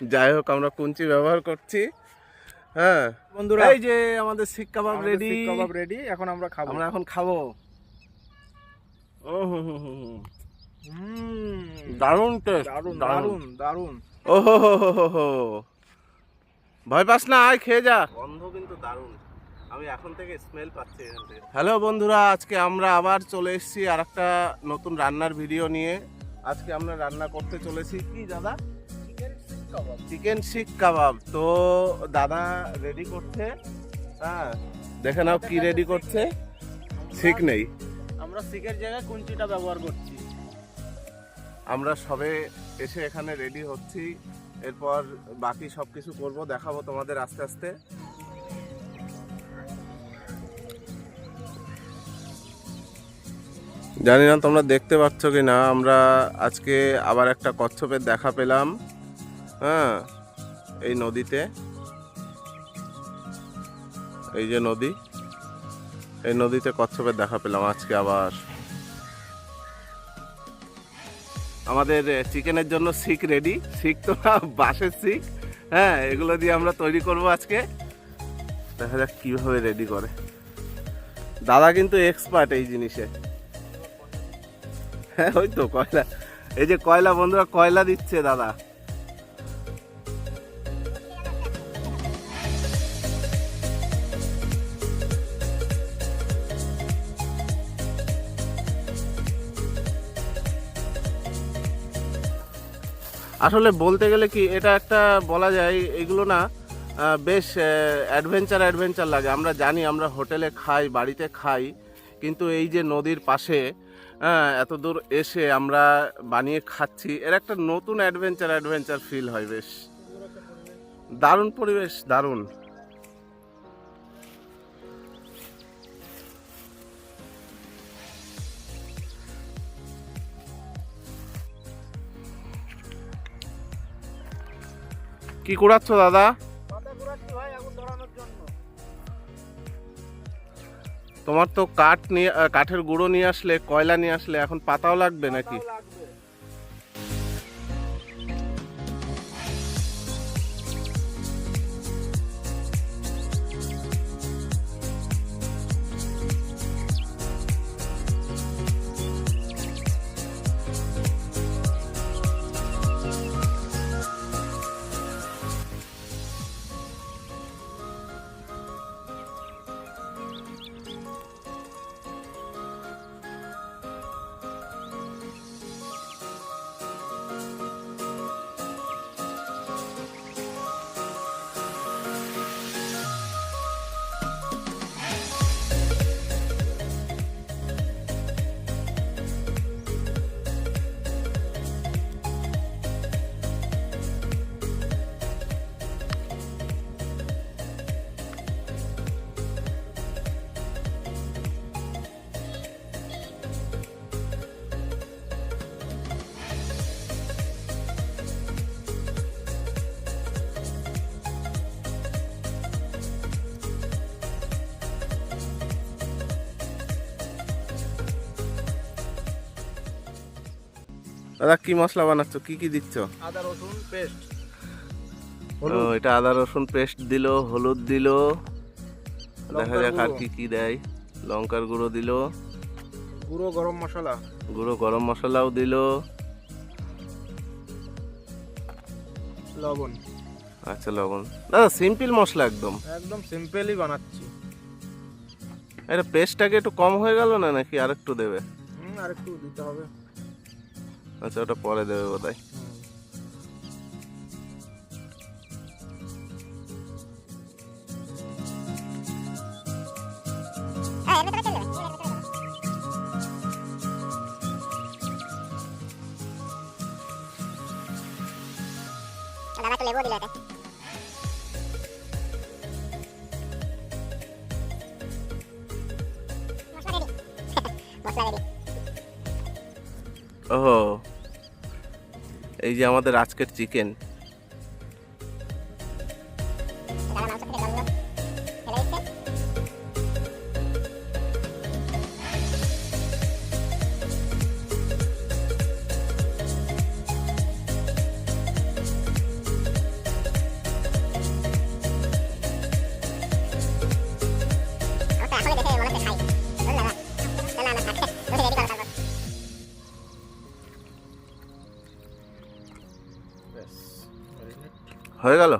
যাই হোক আমরা কুঞ্চি ব্যবহার করছি। হ্যাঁ। বন্ধুরা এই যে আমাদের শিক কাবাব রেডি কাবাব রেডি এখন আমরা খাব। আমরা এখন খাব। ও হুম হুম হুম। দারুণ টেস্ট দারুণ দারুণ দারুণ ও হো হো হো হো হো। ভয় পাস না আয় খেয়ে যা। গন্ধ কিন্তু দারুণ। আমি এখন থেকে স্মেল পাচ্ছি এখান থেকে। হ্যালো বন্ধুরা আজকে আমরা আবার চলে এসেছি আর একটা নতুন রান্নার ভিডিও নিয়ে। আজকে আমরা রান্না করতে চলেছি কি দাদা? চিকেন শিক কাবাব। তো দাদা রেডি করছে? হ্যাঁ। দেখে নাও কি রেডি করছে। শিক নেই। আমরা শিকের জায়গায় কুঞ্চিটা ব্যবহার করছি। আমরা সবে এসে এখানে রেডি হচ্ছি। এরপর বাকি সব কিছু করব দেখাবো তোমাদের আস্তে আস্তে। জানি না তোমরা দেখতে পাচ্ছ কি না আমরা আজকে আবার একটা কচ্ছপের দেখা পেলাম। হ্যাঁ এই নদীতে। এই যে নদী, এই নদীতে কচ্ছপের দেখা পেলাম, আজকে আবার। আমাদের চিকেনের জন্য শিক রেডি শিক তো না, বাঁশের শিক হ্যাঁ এগুলো দিয়ে আমরা তৈরি করব আজকে। দেখা যাক কীভাবে রেডি করে। দাদা কিন্তু এক্সপার্ট এই জিনিসে। হ্যাঁ ওই তো কয়লা। এই যে কয়লা বন্ধুরা, কয়লা দিচ্ছে দাদা। আসলে বলতে গেলে কি এটা একটা বলা যায় এগুলো না বেশ অ্যাডভেঞ্চার অ্যাডভেঞ্চার লাগে। আমরা জানি আমরা হোটেলে খাই বাড়িতে খাই কিন্তু এই যে নদীর পাশে হ্যাঁ, এত দূর এসে আমরা বানিয়ে খাচ্ছি এর একটা নতুন অ্যাডভেঞ্চার অ্যাডভেঞ্চার ফিল হয় বেশ। দারুণ পরিবেশ দারুণ। কি কুড়াচ্ছ দাদা? তোমার তো কাঠ নিয়ে কাঠের গুঁড়ো নিয়ে আসলে কয়লা নিয়ে আসলে এখন পাতাও লাগবে নাকি? দাদা কি মশলা বানাচ্ছ? কি কি দিচ্ছ? আদা রসুন পেস্ট। ও এটা আদা রসুন পেস্ট দিল হলুদ দিল। দেখা যাক আর। কি কি দেয়। লঙ্কার গুঁড়ো দিল। গুঁড়ো গরম মশলা। গুঁড়ো গরম মশলাও দিল। লবণ। আচ্ছা লবণ। দাদা সিম্পল মশলা একদম। একদম সিম্পলই বানাচ্ছি। এটা পেস্টটাকে একটু কম হয়ে গেল না নাকি? আরেকটু দেবে। হুম আর একটু দিতে হবে। আচ্ছা ওটা পরে দেবে। দাদা একটু লেবু দিল মশলা রেডি। মশলা রেডি। ও এই যে আমাদের আজকের চিকেন হয়ে গেল?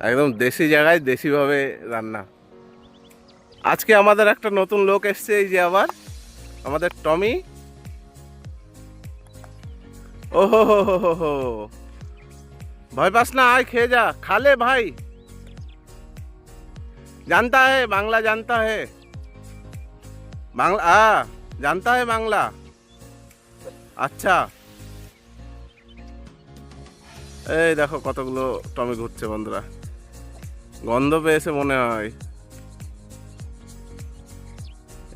একদম দেশি জায়গায় দেশিভাবে রান্না। আজকে আমাদের একটা নতুন লোক এসছে এই যে আবার আমাদের টমি। ও হো হো হো। ভয় পাস না আয় খেয়ে যা। খালে ভাই। জানতা হে বাংলা জানতা হে। বাংলা আ জানতা হে বাংলা। আচ্ছা। এই দেখো কতগুলো টমে ঘুরছে বন্ধুরা। গন্ধ পেয়েছে মনে হয়।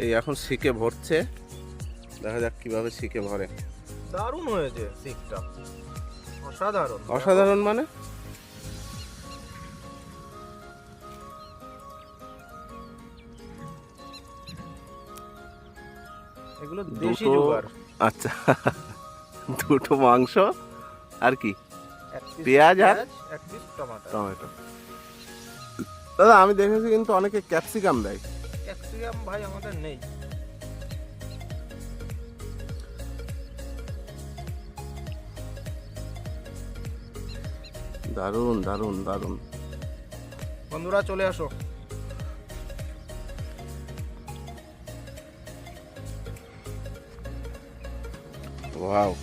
এই এখন শিকে ভরছে। দেখা যাক কীভাবে শিকে ভরে। দারুণ হয়েছে সিকটা অসাধারণ। অসাধারণ মানে? এগুলো দেশি জোগাড়। আচ্ছা। দুটো মাংস আর কি? পেঁয়াজ আর? টমেটো। দাদা আমি দেখেছি কিন্তু অনেকে ক্যাপসিকাম দেয়। ক্যাপসিকাম ভাই আমাদের নেই। দারুণ দারুণ দারুণ। বন্ধুরা চলে আসো। Wow.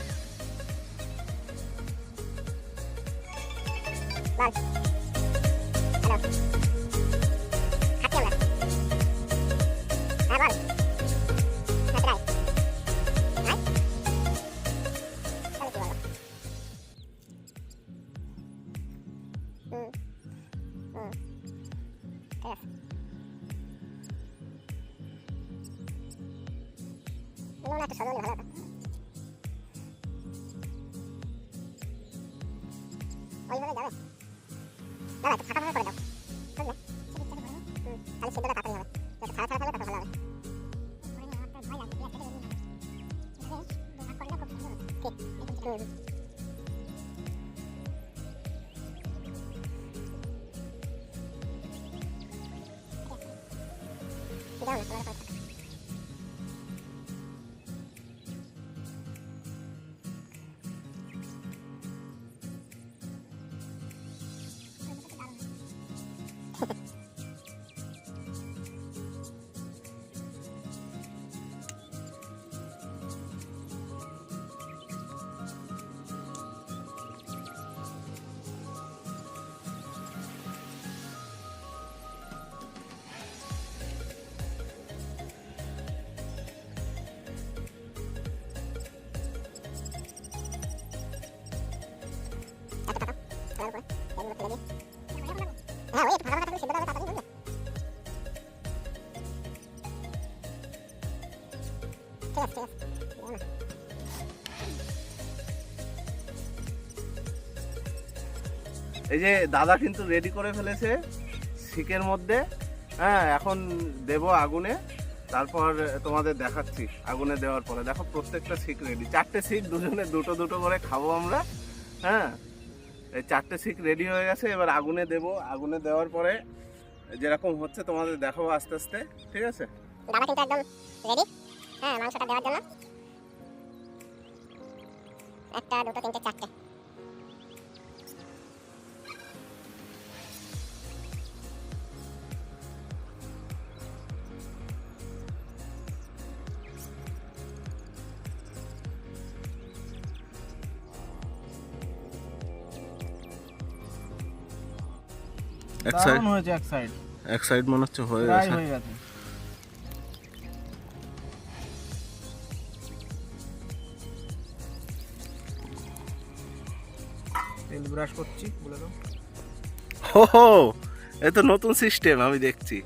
ওইভাবে যাবে। দাদা একটু ফাঁকা ফাঁকা করে দাও। এই যে দাদা কিন্তু রেডি করে ফেলেছে শিকের মধ্যে। হ্যাঁ এখন দেব আগুনে। তারপর তোমাদের দেখাচ্ছি আগুনে দেওয়ার পরে। দেখো প্রত্যেকটা শিক রেডি চারটে শিক দুজনে দুটো দুটো করে খাব আমরা। হ্যাঁ এই চারটে শিক রেডি হয়ে গেছে, এবার আগুনে দেব। আগুনে দেওয়ার পরে যেরকম হচ্ছে তোমাদের দেখাবো আস্তে আস্তে, ঠিক আছে? হ্যাঁ একটা, দুটো, তিনটে, চারটে। এক সাইড হয়েছে এক সাইড এক সাইড মনে হচ্ছে হয়ে গেছে। হয়ে গেছে। তেল ব্রাশ করছি বলে দাও। হো হো এ তো নতুন সিস্টেম আমি দেখছি।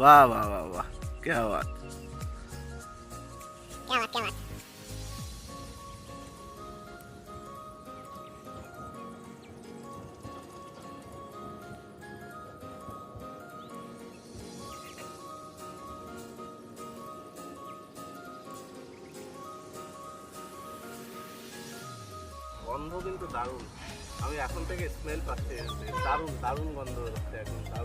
বাহ বাহ বাহ বাহ কে বাত কেমন কেমন গন্ধ কিন্তু দারুণ। আমি এখন থেকে স্মেল পাচ্ছি। দারুণ দারুণ গন্ধ হচ্ছে এখন দারুণ।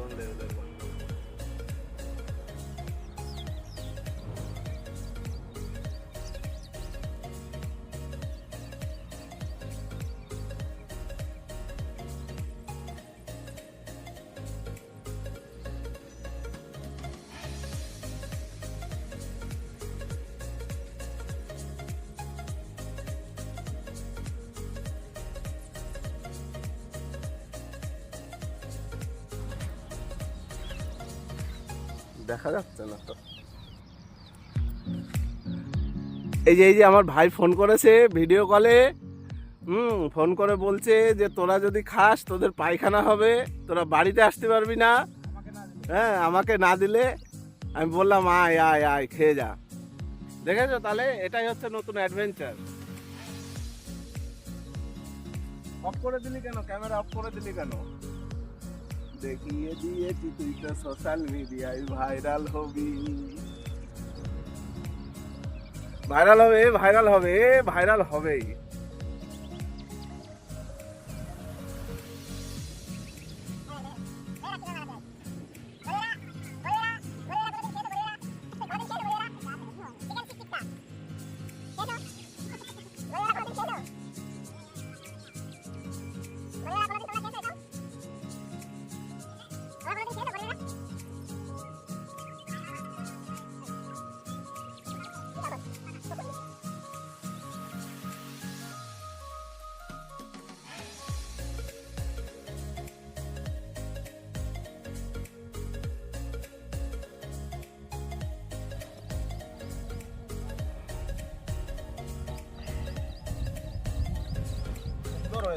দেখা যাচ্ছে না তো। এই যে এই যে আমার ভাই ফোন করেছে ভিডিও কলে, হুম, ফোন করে বলছে যে তোরা যদি খাস তোদের পায়খানা হবে, তোরা বাড়িতে আসতে পারবি না। হ্যাঁ আমাকে না দিলে, আমি বললাম, আয় আয় আয়, খেয়ে যা। দেখেছ তাহলে? এটাই হচ্ছে নতুন অ্যাডভেঞ্চার অফ করে দিলি কেন? ক্যামেরা অফ করে দিলি কেন? দেখিয়ে দিয়েছি তুই তো সোশ্যাল মিডিয়ায় ভাইরাল হবি। ভাইরাল হবে ভাইরাল হবে ভাইরাল হবেই।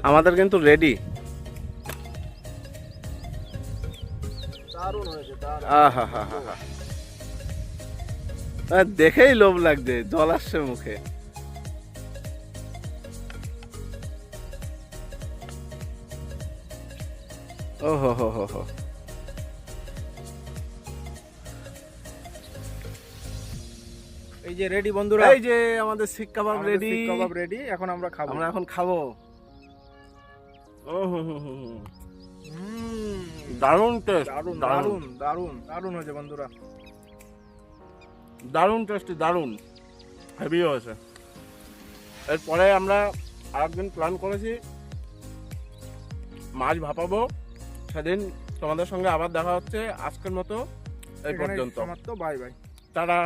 আমাদের কিন্তু রেডি দেখেই লোভ লাগছে জল আসছে মুখে। ও হো হো হো। হো এই যে রেডি বন্ধুরা। এই যে আমাদের শিক কাবাব রেডি কাবাব রেডি এখন আমরা খাব। আমরা এখন খাব। দারুণ টেস্ট দারুণ দারুণ। দারুণ হয়েছে বন্ধুরা। দারুণ টেস্টি দারুণ। হেভি হয়েছে এরপরে আমরা আরেকদিন প্ল্যান করেছি মাছ ভাপাবো। সেদিন তোমাদের সঙ্গে আবার দেখা হচ্ছে আজকের মতো এই পর্যন্ত। বাই বাই তারা